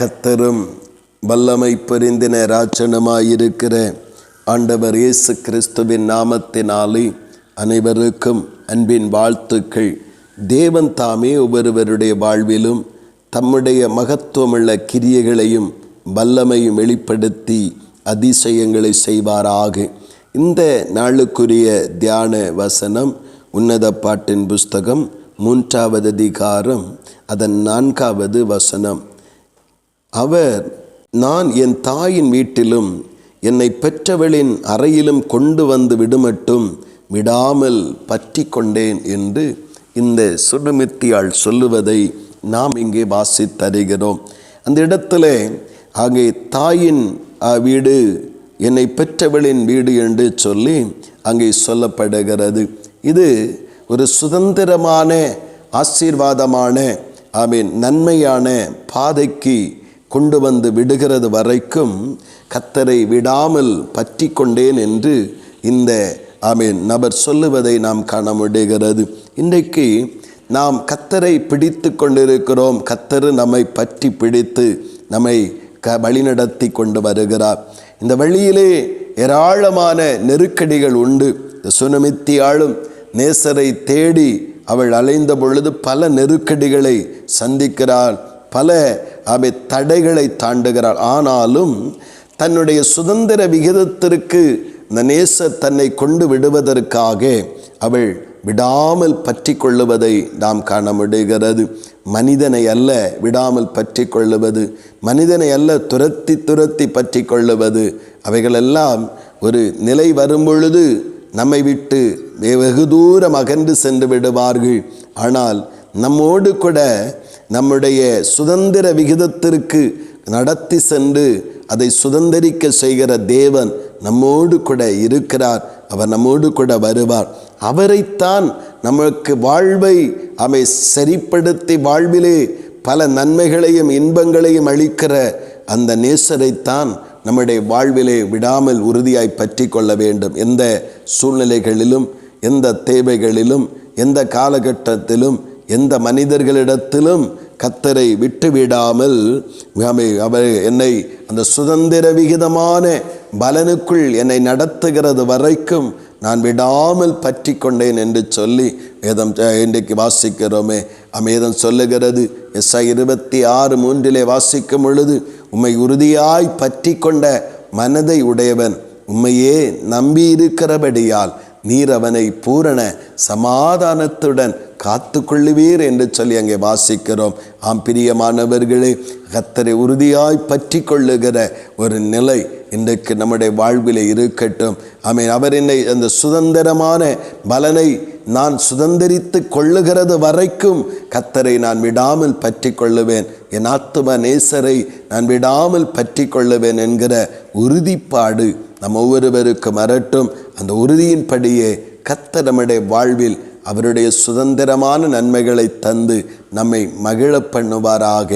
கத்தரும் வல்லமை பொரிந்தின ராட்சணமாயிருக்கிற ஆண்டவர் இயேசு கிறிஸ்துவின் நாமத்தினாலே அனைவருக்கும் அன்பின் வாழ்த்துக்கள். தேவன் தாமே ஒவ்வொருவருடைய வாழ்விலும் தம்முடைய மகத்துவமுள்ள கிரியைகளையும் வல்லமையும் வெளிப்படுத்தி அதிசயங்களை செய்வாராக. இந்த நாளுக்குரிய தியான வசனம் உன்னத பாட்டின் புஸ்தகம் மூன்றாவது அதிகாரம் அதன் நான்காவது வசனம். அவர் நான் என் தாயின் வீட்டிலும் என்னை பெற்றவளின் அறையிலும் கொண்டு வந்து விடுமட்டும் விடாமல் பற்றி கொண்டேன் என்று இந்த சுடுமித்தியாள் சொல்லுவதை நாம் இங்கே வாசித்தருகிறோம் அந்த இடத்துல அங்கே தாயின் வீடு என்னை பெற்றவளின் வீடு என்று சொல்லி அங்கே சொல்லப்படுகிறது. இது ஒரு சுதந்திரமான ஆசீர்வாதமான ஆமீன் நன்மையான பாதைக்கு கொண்டு வந்து விடுகிறது வரைக்கும் கத்தரை விடாமல் பற்றி கொண்டேன் என்று இந்த ஆமீன் நபர் சொல்லுவதை நாம் காண முடிகிறது. இன்றைக்கு நாம் கத்தரை பிடித்து கொண்டிருக்கிறோம். கத்தரு நம்மை பற்றி பிடித்து நம்மை க வழிநடத்தி கொண்டு வருகிறார். இந்த வழியிலே ஏராளமான நெருக்கடிகள் உண்டு. இந்த சுனமித்தியாளும் நேசரை தேடி அவள் அலைந்த பொழுது பல நெருக்கடிகளை சந்திக்கிறாள் பல அவை தடைகளை தாண்டுகிறாள். ஆனாலும் தன்னுடைய சுதந்திர விகிதத்திற்கு இந்த நேச தன்னை கொண்டு விடுவதற்காக அவள் விடாமல் பற்றி கொள்ளுவதை நாம் காண முடிகிறது. மனிதனை அல்ல விடாமல் பற்றி கொள்ளுவது மனிதனை அல்ல துரத்தி துரத்தி பற்றி கொள்ளுவது அவைகளெல்லாம் ஒரு நிலை வரும்பொழுது நம்மை விட்டு வெகு தூரம் அகன்று சென்று விடுவார்கள். ஆனால் நம்மோடு கூட நம்முடைய சுதந்திர விகிதத்திற்கு நடத்தி சென்று அதை சுதந்திரிக்க செய்கிற தேவன் நம்மோடு கூட இருக்கிறார். அவர் நம்மோடு கூட வருவார். அவரைத்தான் நமக்கு வாழ்வை அவை சரிப்படுத்தி வாழ்விலே பல நன்மைகளையும் இன்பங்களையும் அளிக்கிற அந்த நேசரைத்தான் நம்முடைய வாழ்விலே விடாமல் உறுதியாய் பற்றி கொள்ள வேண்டும். எந்த சூழ்நிலைகளிலும் எந்த தேவைகளிலும் எந்த காலகட்டத்திலும் எந்த மனிதர்களிடத்திலும் கத்தரை விட்டுவிடாமல் அவர் என்னை அந்த சுதந்திர விகிதமான பலனுக்குள் என்னை நடத்துகிறது வரைக்கும் நான் விடாமல் பற்றி கொண்டேன் என்று சொல்லி வேதம் இன்றைக்கு வாசிக்கிறோமே. அமேதம் சொல்லுகிறது எஸ் இருபத்தி ஆறு மூன்றிலே வாசிக்கும் பொழுது உம்மை உறுதியாய் பற்றி கொண்ட மனதை உடையவன் உம்மையே நம்பி இருக்கிறபடியால் நீர் அவனை பூரண சமாதானத்துடன் காத்து கொள்ளுவீர் என்று சொல்லி அங்கே வாசிக்கிறோம். ஆம் பிரியமானவர்களே கத்தரை உறுதியாய் பற்றி கொள்ளுகிற ஒரு நிலை இன்றைக்கு நம்முடைய வாழ்வில் இருக்கட்டும். ஆமென் அவர் என்னை அந்த சுதந்திரமான பலனை நான் சுதந்திரித்து கொள்ளுகிறது வரைக்கும் கத்தரை நான் விடாமல் பற்றி கொள்ளுவேன் என் ஆத்தும நேசரை நான் விடாமல் பற்றி கொள்ளுவேன் என்கிற உறுதிப்பாடு நம் ஒவ்வொருவருக்கும் அரட்டும் அந்த உறுதியின்படியே கத்த நம்முடைய வாழ்வில் அவருடைய சுதந்திரமான நன்மைகளை தந்து நம்மை மகிழ பண்ணுவாராக.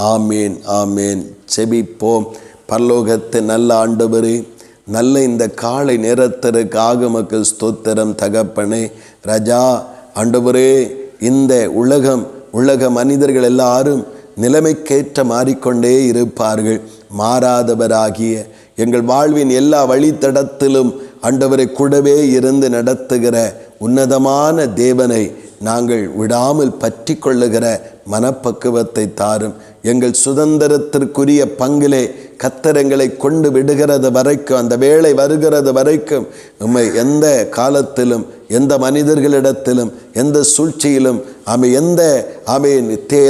ஆமேன் ஆமேன். செபிப்போம். பல்லோகத்தை நல்ல ஆண்டவரே நல்ல இந்த காலை நேரத்திற்காக மக்கள் ஸ்தோத்திரம் தகப்பனே. ரஜா ஆண்டவரே இந்த உலகம் உலக மனிதர்கள் எல்லாரும் நிலைமைக்கேற்ற மாறிக்கொண்டே இருப்பார்கள். மாறாதவராகிய எங்கள் வாழ்வின் எல்லா வழித்தடத்திலும் ஆண்டவரை கூடவே இருந்து நடத்துகிற உன்னதமான தேவனை நாங்கள் விடாமல் பற்றி கொள்ளுகிற மனப்பக்குவத்தை தாரும். எங்கள் சுதந்திரத்திற்குரிய பங்கிலே கத்தரங்களை கொண்டு விடுகிறது வரைக்கும் அந்த வேலை வருகிறது வரைக்கும் உம்மை எந்த காலத்திலும் எந்த மனிதர்களிடத்திலும் எந்த சூழ்ச்சியிலும் ஆமை எந்த ஆமை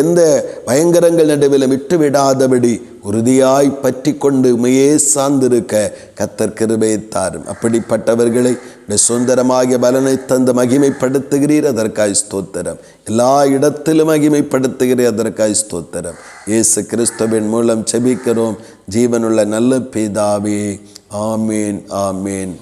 எந்த பயங்கரங்கள் நடுவிலும் விட்டு விடாதபடி உறுதியாய் பற்றி கொண்டு உமையே சார்ந்திருக்க கத்தர் கிருபைத்தாரும் அப்படிப்பட்டவர்களை உடைய சுந்தரமாகிய பலனை தந்து மகிமைப்படுத்துகிறீர் அதற்காய் ஸ்தோத்திரம். எல்லா இடத்திலும் மகிமைப்படுத்துகிறீர் அதற்காய் ஸ்தோத்திரம். இயேசு கிறிஸ்துவின் மூலம் செபிக்கிறோம் ஜீவனுள்ள நல்ல பிதாவே ஆமேன் ஆமேன்.